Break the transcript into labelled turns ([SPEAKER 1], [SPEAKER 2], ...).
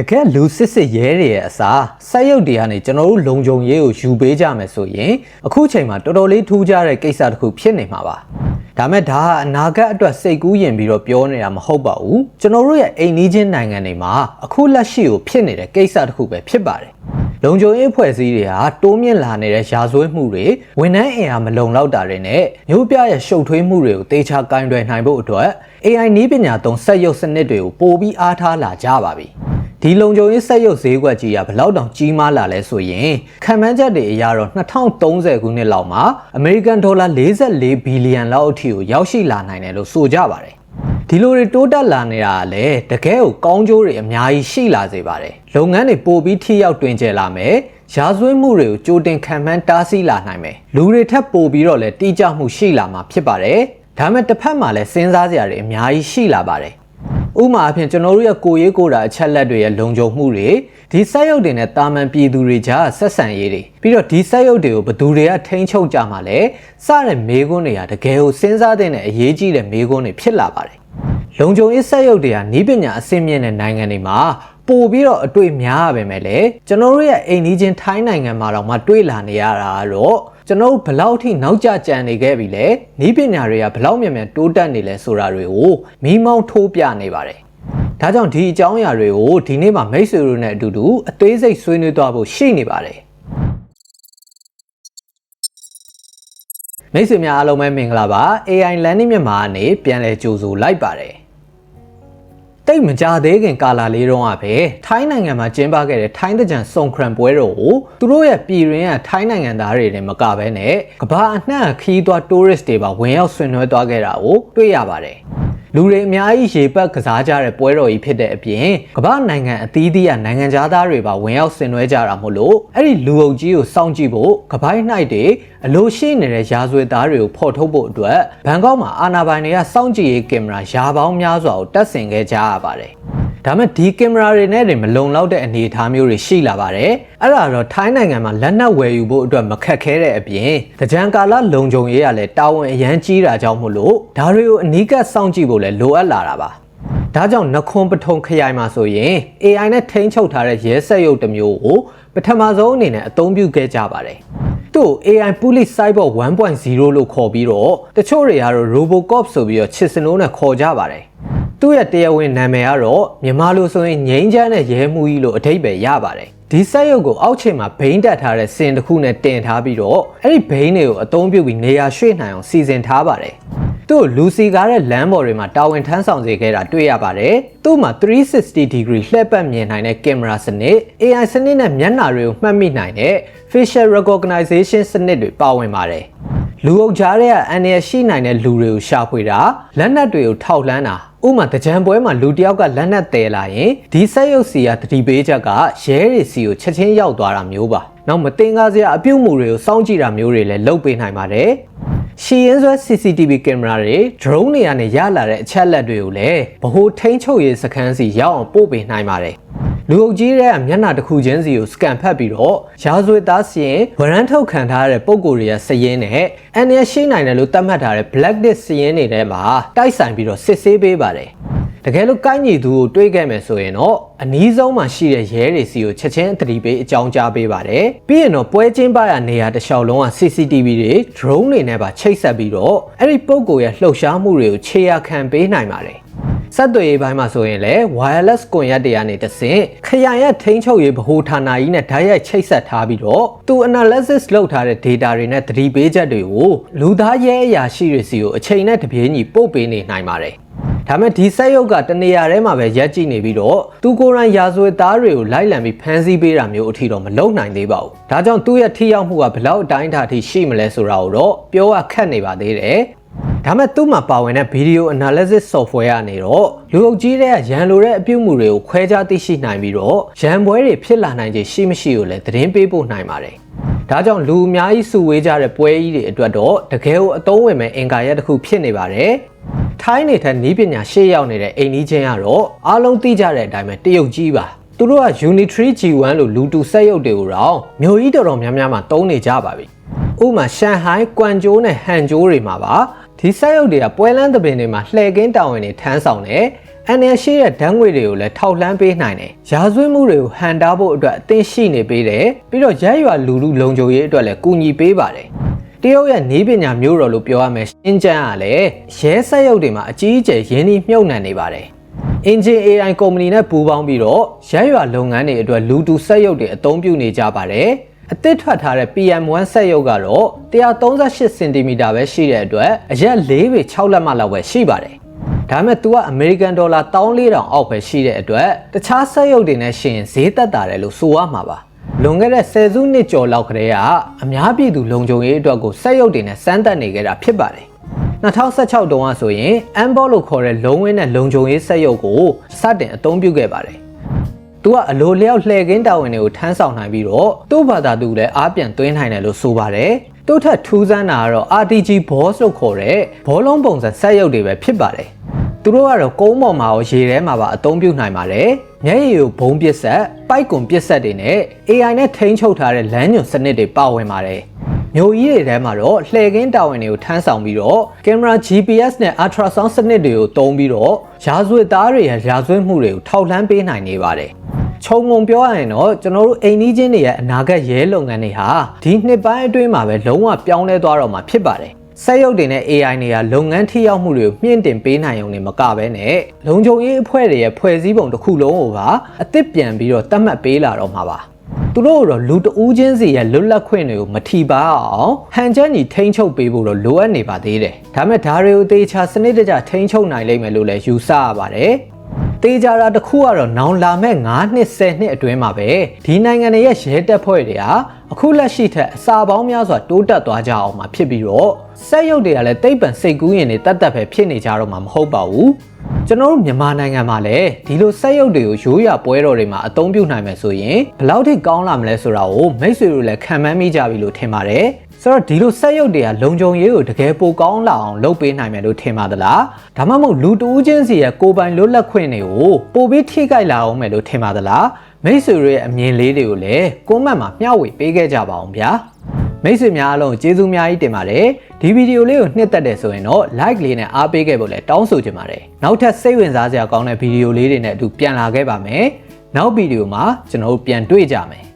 [SPEAKER 1] တကယ်လူစစ်စစ်ရဲတွေရဲ့အစားဆက်ရုပ်တွေကနေကျွန်တော်တို့လုံခြုံရေးကိုယူပေးကြမယ်ဆိုရင်အခုချိန်မှာတော်တော်လေးထူးခြားတဲ့ကိစ္စတစ်ခုဖြစ်နေမှာပါဒါမဲ့ဒါဟာအနာဂတ်အတွက်စိတ်ကူးရင်ပြီးတော့ပြောနေတာမဟုတ်ပါဘူးကျွန်တော်တို့ရဲ့အိမ်နီးချင်းနိုင်ငံတွေမှာအခုလက်ရှိကိုဖြစ်နေတဲ့ကိစ္စတစ်ခုပဲဖြစ်ပါတယ်လုံခြုံရေးဖွဲ့စည်းတွေဟာတိုးမြင့်လာနေတဲ့ရာဇဝတ်မှုတွေဝန်ထမ်းအင်အားမလုံလောက်တာတွေနဲ့မျိုးပြရဲ့ရှုပ်ထွေးမှုတွေကိုတေချာကင်တွယ်နိုင်ဖို့အတွက် AI နည်းပညာသုံးစက်ရုပ်စနစ်တွေကိုပိုပြီးအားထားလာကြပါပြီ ဒီလုံခြုံရေးစက်ရုပ်ဈေးကွက်ကြီးကဘလောက်တောင်ကြီးမားလာလဲဆိုရင်ခံမှန်းချက်တွေအရတော့2030ခုနှစ်လောက်မှာအမေရိကန်ဒေါ်လာ44ဘီလီယံလောက်အထိကိုရောက်ရှိလာနိုင်တယ်လို့ဆိုကြပါတယ်ဒီလိုတွေတိုးတက်လာနေတာကလည်းတကယ်ကိုကောင်းကျိုးတွေအများကြီးရှိလာစေပါတယ်လုပ်ငန်းတွေပိုပြီးထိရောက်တွင်ကျယ်လာမယ်ရာဇဝတ်မှုတွေကိုကြိုတင်ခံမှန်းတားဆီးလာနိုင်မယ်လူတွေထက်ပိုပြီးတော့လည်းတိကျမှုရှိလာမှာဖြစ်ပါတယ်ဒါမဲ့တစ်ဖက်မှာလည်းစဉ်းစားစရာတွေအများကြီးရှိလာပါတယ် ဥပမာအဖြစ်ကျွန်တော်တို့ရဲ့ကိုရေးကိုတာအချက်လက်တွေရဲ့လုံခြုံမှုတွေဒီစက်ရုပ်တွေနဲ့တာမန်ပြည်သူတွေကြားဆက်ဆံရေးတွေပြီးတော့ဒီစက်ရုပ်တွေကိုဘယ်သူတွေကထိန်းချုပ်ကြမှာလဲစတဲ့မေးခွန်းတွေကတကယ်ကိုစဉ်းစားတဲ့အရေးကြီးတဲ့မေးခွန်းတွေဖြစ်လာပါတယ်လုံခြုံရေးစက်ရုပ်တွေကနီးပညာအဆင့်မြင့်တဲ့နိုင်ငံတွေမှာပို့ပြီးတော့အတွေ့များရပါမယ်လေကျွန်တော်တို့ရဲ့အိမ်နီးချင်းထိုင်းနိုင်ငံမှာတော့မတွေ့လာနေရတာတော့ ကျွန်တော်တို့ဘလောက်ထိနောက်ကျကြံနေခဲ့ပြီလဲနီးပညာတွေကဘလောက်မြန်မြန်တိုးတက်နေလဲဆိုတာတွေကိုမိမောင်းထိုးပြနေပါတယ်ဒါကြောင့်ဒီအကြောင်းအရာတွေကိုဒီနေ့မှာမိတ်ဆွေတို့နဲ့အတူတူအသေးစိတ်ဆွေးနွေးသွားဖို့ရှိနေပါတယ်မိတ်ဆွေများအားလုံးပဲမင်္ဂလာပါ AI Learning မြန်မာကနေပြန်လည်ကြိုဆိုလိုက်ပါတယ် တိတ်မကြသေးခင်ကာလလေးတုန်းကပဲထိုင်းနိုင်ငံမှာကျင်းပခဲ့တဲ့ထိုင်းတကြံစုံခရန်ပွဲတော်ကိုသူတို့ရဲ့ပြည်ရင်းကထိုင်းနိုင်ငံသားတွေနဲ့မကဘဲနဲ့ကမ္ဘာအနှံ့ခီးသွား tourist တွေပါဝင်ရောက်ဆွေးနွေးသွားခဲ့တာကိုတွေ့ရပါတယ် လူတွေအများကြီးရေပတ်ကစားကြတဲ့ပွဲတော်ကြီးဖြစ်တဲ့အပြင်ကမ္ဘာနိုင်ငံအသီးသီးကနိုင်ငံသားတွေပါဝင်ရောက်ဆင်နွှဲကြတာမို့လို့အဲ့ဒီလူအုပ်ကြီးကိုစောင့်ကြည့်ဖို့ကပိုင်း၌တွေအလိုရှိနေတဲ့ရာဇဝတ်သားတွေကိုဖော်ထုတ်ဖို့အတွက်ဘန်ကောက်မှာအာနာပိုင်တွေကစောင့်ကြည့်ရေးကင်မရာရာပေါင်းများစွာကိုတပ်ဆင်ခဲ့ကြရပါတယ် ဒါမဲ့ဒီကင်မရာတွေနဲ့တွေမလုံလောက်တဲ့အနေအထားမျိုးတွေရှိလာပါတယ်အဲ့ဒါတော့ထိုင်းနိုင်ငံမှာလက်နက်ဝယ်ယူဖို့အတွက်မခက်ခဲတဲ့အပြင်တကြံကာလလုံခြုံရေးကလည်းတာဝန်အရန်ကြီးတာကြောင့်မို့လို့ဒါတွေကိုအနီးကပ်စောင့်ကြည့်ဖို့လည်းလိုအပ်လာတာပါဒါကြောင့်နခွန်ပထုံခရိုင်မှာဆိုရင် AI နဲ့ထိန်းချုပ်ထားတဲ့ရဲစက်ရုပ်တစ်မျိုးကိုပထမဆုံးအနေနဲ့အသုံးပြုခဲ့ကြပါတယ်သူ့ AI Police Cyber 1.0လို့ခေါ်ပြီးတော့တချို့တွေကတော့ Robocop ဆိုပြီးတော့ချစ်စနိုးနဲ့ခေါ်ကြပါတယ် သူ့ရဲ့တရားဝင်နာမည်ကတော့မြန်မာလိုဆိုရင်ငိမ့်ချမ်းတဲ့ရဲမှုကြီးလို့အဓိပ္ပာယ်ရပါတယ်ဒီစက်ရုပ်ကိုအောက်ခြေမှာဘိန်းတက်ထားတဲ့စင်တစ်ခုနဲ့တင်ထားပြီးတော့အဲ့ဒီဘိန်းတွေကိုအသုံးပြုပြီးနေရာရွှေ့နိုင်အောင်စီစဉ်ထားပါတယ်သူ့လူစီကားတဲ့လမ်းပေါ်တွေမှာတာဝန်ထမ်းဆောင်စေခဲ့တာတွေ့ရပါတယ်။သူ့မှာ360 degree လှည့်ပတ်မြင်နိုင်တဲ့ကင်မရာစနစ် AI စနစ်နဲ့မျက်နှာတွေကိုမှတ်မိနိုင်တဲ့ facial recognition စနစ်တွေပါဝင်ပါတယ်။လူအုပ်ကြားထဲကအန်ရရှိနိုင်တဲ့လူတွေကိုရှာဖွေတာလက်နက်တွေကိုထောက်လှမ်းတာ ဥမာတကြံပွဲမှာလူတယောက်ကလက်နက်တဲလာရင်ဒီဆက်ရုပ်စီကတတိပေးချက်ကရဲတွေစီကိုချက်ချင်းရောက်သွားတာမျိုးပါ။နောက်မတင်ကားစရာအပြုတ်မှုတွေကိုစောင့်ကြည့်တာမျိုးတွေလည်းလုပ်ပေးနိုင်ပါတယ်။ရှီရင်ဆွဲ CCTV ကင်မရာတွေ drone တွေကနေရလာတဲ့အချက်လက်တွေကိုလည်းဗဟိုထိန်းချုပ်ရေးစခန်းစီရောက်အောင်ပို့ပေးနိုင်ပါတယ်။ လူအုပ်ကြီးတဲ့မျက်နှာတစ်ခုချင်းစီကိုစကန်ဖတ်ပြီးတော့ရာဇဝတ်သားစီရင်ဝရမ်းထုတ်ခံထားတဲ့ပုံကိုယ်တွေရဲ့စည်ရင်းနဲ့အန်ရရှိနိုင်တယ်လို့သတ်မှတ်ထားတဲ့ blacklist စည်ရင်းတွေထဲမှာတိုက်ဆိုင်ပြီးတော့စစ်ဆေးပေးပါတယ်။တကယ်လို့ကိုင်းညီသူကိုတွေးခဲ့မယ်ဆိုရင်တော့အနီးဆုံးမှာရှိတဲ့ရဲတွေစီကိုချက်ချင်းအတိပေးအကြောင်းကြားပေးပါတယ်။ပြီးရင်တော့ပွဲချင်းပရနေရာတစ်လျှောက်လုံးက CCTV တွေ drone တွေနဲ့ပါချိတ်ဆက်ပြီးတော့အဲ့ဒီပုံကိုယ်ရဲ့လှုပ်ရှားမှုတွေကိုခြေရာခံပေးနိုင်ပါတယ်။ ဆက်သွယ်ရေးပိုင်းမှာဆိုရင်လည်း wireless ကွန်ရက်တွေကနေတဆင့်ခရိုင်ရဲ့ထိန်းချုပ်ရေးဗဟိုဌာနကြီးနဲ့ဓာတ်ရိုက်ချိတ်ဆက်ထားပြီးတော့သူ analysis လုပ်ထားတဲ့ data တွေနဲ့သတိပေးချက်တွေကိုလူသားရဲအရာရှိတွေစီကိုအချိန်နဲ့တပြေးညီပို့ပေးနေနိုင်ပါတယ်။ဒါမဲ့ဒီစက်ရုပ်ကတနေရာထဲမှာပဲရက်ကြည့်နေပြီးတော့သူကိုယ်တိုင်ရာဇဝတ်သားတွေကိုလိုက်လံပြီးဖမ်းဆီးပေးတာမျိုးအထိတော့မလုပ်နိုင်သေးပါဘူး။ဒါကြောင့်သူ့ရဲ့ထိရောက်မှုကဘယ်လောက်အတိုင်းအတာထိရှိမလဲဆိုတာကိုတော့ပြောရခက်နေပါသေးတယ်။ ဒါမဲ့သူ့မှာပါဝင်တဲ့ video analysis software ကနေတော့လူအုပ်ကြီးတဲ့ရန်လိုတဲ့အပြုတ်မှုတွေကိုခွဲခြားသိရှိနိုင်ပြီးတော့ရန်ပွဲတွေဖြစ်လာနိုင်ခြေရှိမရှိကိုလည်းသတင်းပေးပို့နိုင်ပါတယ်။ဒါကြောင့်လူအများကြီးစုဝေးကြတဲ့ပွဲကြီးတွေအတွက်တော့တကယ်ကိုအသုံးဝင်မဲ့အင်ကာရက်တစ်ခုဖြစ်နေပါတယ်။ထိုင်းနေထက်နီးပညာရှေ့ရောက်နေတဲ့အိမ်ကြီးချင်းကတော့အားလုံးသိကြတဲ့အတိုင်းပဲတရုတ်ကြီးပါသူတို့က Unitree G1 လို့လူတူစက်ရုပ်တွေကိုတော့မျိုးကြီးတော်တော်များများမှာတုံးနေကြပါပြီ။ဥပမာရှန်ဟိုင်း၊ကွမ်ကျိုးနဲ့ဟန်ကျိုးတွေမှာပါ ဒီစက်ရုပ်တွေကပွဲလန်းသပင်တွေမှာလှည့်ကင်းတာဝန်တွေထမ်းဆောင်တယ်အန်ရရှိတဲ့ဓာတ်ငွေတွေကိုလည်းထောက်လှမ်းပေးနိုင်တယ်။ရာဇဝတ်မှုတွေကိုဟန်တားဖို့အတွက်အသင်ရှိနေပေးတယ်။ပြီးတော့ရက်ရွာလူလူလုံခြုံရေးအတွက်လည်းကူညီပေးပါတယ်။တရုတ်ရဲ့နေပညာမျိုးတော်လို့ပြောရမယ်ရှင်းကျန်းကလည်းရဲဆက်ရုပ်တွေမှာအကြီးအကျယ်ရင်းနှီးမြှုပ်နှံနေပါတယ်။ Engine AI ကုမ္ပဏီနဲ့ပူးပေါင်းပြီးတော့ရက်ရွာလုပ်ငန်းတွေအတွက်လူတူဆက်ရုပ်တွေအသုံးပြုနေကြပါတယ်။ အသစ်ထွက်ထားတဲ့ PM1 ဆက်ရုပ်ကတော့138စင်တီမီတာပဲရှိတဲ့အတွက်အရက်၄ပေ6လက်မလောက်ပဲရှိပါတယ်။ဒါပေမဲ့ तू ကအမေရိကန်ဒေါ်လာ14000အောက်ပဲရှိတဲ့အတွက်တခြားဆက်ရုပ်တွေနဲ့ရှင်ဈေးသက်သာတယ်လို့ဆိုရမှာပါ။လွန်ခဲ့တဲ့ဆယ်စုနှစ်ကျော်လောက်ကတည်းကအများပြည်သူလုံခြုံရေးအတွက်ကိုဆက်ရုပ်တွေနဲ့စမ်းသပ်နေကြတာဖြစ်ပါတယ်။2016တုန်းကဆိုရင် Ambo လို့ခေါ်တဲ့လုံဝင်းနဲ့လုံခြုံရေးဆက်ရုပ်ကိုစတင်အသုံးပြုခဲ့ပါတယ်။ သူကအလိုလျောက်လှည့်ကင်းတာဝန်တွေကိုထမ်းဆောင်နိုင်ပြီးတော့သူ့ဘာသာသူလည်းအားပြန်သွင်းနိုင်တယ်လို့ဆိုပါတယ်။သူ့ထက်ထူးဆန်းတာကတော့ RTG boss လို့ခေါ်တဲ့ဘောလုံးပုံစံဆက်ရုပ်တွေပဲဖြစ်ပါတယ်။သူတို့ကတော့ကုန်းပေါ်မှာရောရေထဲမှာပါအသုံးပြုနိုင်ပါတယ်။မျက်ရည်ကိုဘုံပစ်ဆက်၊ပိုက်ကွန်ပစ်ဆက်တွေနဲ့ AI နဲ့ထိန်းချုပ်ထားတဲ့လမ်းညွန်စနစ်တွေပါဝင်ပါတယ်။ မျိုးကြီးတွေထဲမှာတော့လှည့်ကင်းတာဝန်တွေကိုထမ်းဆောင်ပြီးတော့ကင်မရာ GPS နဲ့ ultrasound စနစ်တွေကိုသုံးပြီးတော့ရာဇဝတ်သားတွေရဲ့ရာဇဝတ်မှုတွေကိုထောက်လှမ်းပေးနိုင်နေပါတယ်။ခြုံငုံပြောရရင်တော့ကျွန်တော်တို့အိမ်နီးချင်းတွေရဲ့အနာဂတ်ရဲလုပ်ငန်းတွေဟာဒီနှစ်ပိုင်းအတွင်းမှာပဲလုံးဝပြောင်းလဲသွားတော့မှာဖြစ်ပါတယ်။ဆက်ရုပ်တွေနဲ့ AI တွေကလုပ်ငန်းထိရောက်မှုတွေကိုမြင့်တင်ပေးနိုင်ုံနဲ့မကဘဲနဲ့လုံခြုံရေးအဖွဲ့တွေရဲ့ဖွဲ့စည်းပုံတစ်ခုလုံးကိုပါအသစ်ပြန်ပြီးတော့တတ်မှတ်ပေးလာတော့မှာပါ။ သူတို့တော့လူတဦးချင်းစီရဲ့လွတ်လပ်ခွင့်တွေကိုမထီပါအောင်ဟန်ချက်ညီထိန်းချုပ်ပေးဖို့တော့လိုအပ်နေပါသေးတယ်။ဒါမဲ့ဒါတွေကိုသေချာစနစ်တကျထိန်းချုပ်နိုင်လိမ့်မယ်လို့လည်းယူဆရပါတယ်။တေချာတာတစ်ခုကတော့နောင်လာမဲ့9နှစ်10နှစ်အတွင်းမှာပဲဒီနိုင်ငံတွေရဲ့ရဲတပ်ဖွဲ့တွေဟာအခုလက်ရှိထက်အစာပေါင်းများစွာတိုးတက်သွားကြအောင်မှာဖြစ်ပြီးတော့စက်ရုပ်တွေကလည်းတိတ်ပံစိတ်ကူးရင်တွေတတ်တတ်ပဲဖြစ်နေကြတော့မှာမဟုတ်ပါဘူး ကျွန်တော်တို့မြန်မာနိုင်ငံမှာလည်းဒီလိုစက်ရုပ်တွေကိုရိုးရပွဲတော်တွေမှာအသုံးပြုနိုင်မယ်ဆိုရင်ဘယ်လောက်ထိကောင်းလာမလဲဆိုတာကိုမိတ်ဆွေတို့လည်းခံမှန်းမိကြပြီလို့ထင်ပါတယ်ဆိုတော့ဒီလိုဆက်ရုပ်တွေကလုံခြုံရေးကိုတကယ်ပိုကောင်းလာအောင်လုပ်ပေးနိုင်မယ်လို့ထင်ပါသလားဒါမှမဟုတ်လူတဦးချင်းစီရဲ့ကိုယ်ပိုင်လွတ်လပ်ခွင့်တွေကိုပိုပြီးထိခိုက်လာအောင်မယ်လို့ထင်ပါသလားမိတ်ဆွေတို့ရဲ့အမြင်လေးတွေကိုလည်းကွန်မန့်မှာမျှဝေပေးခဲ့ကြပါအောင်ဗျာ မိတ်ဆွေများအားလုံးကျေးဇူးများကြီးတင်ပါတယ်ဒီဗီဒီယိုလေးကိုနှစ်သက်တယ်ဆိုရင်တော့ like လေးနဲ့အားပေးခဲ့ဖို့လည်းတောင်းဆိုချင်ပါတယ်နောက်ထပ်စိတ်ဝင်စားစရာကောင်းတဲ့ဗီဒီယိုလေးတွေနဲ့အတူပြန်လာခဲ့ပါမယ်နောက်ဗီဒီယိုမှာကျွန်တော်တို့ပြန်တွေ့ကြမယ်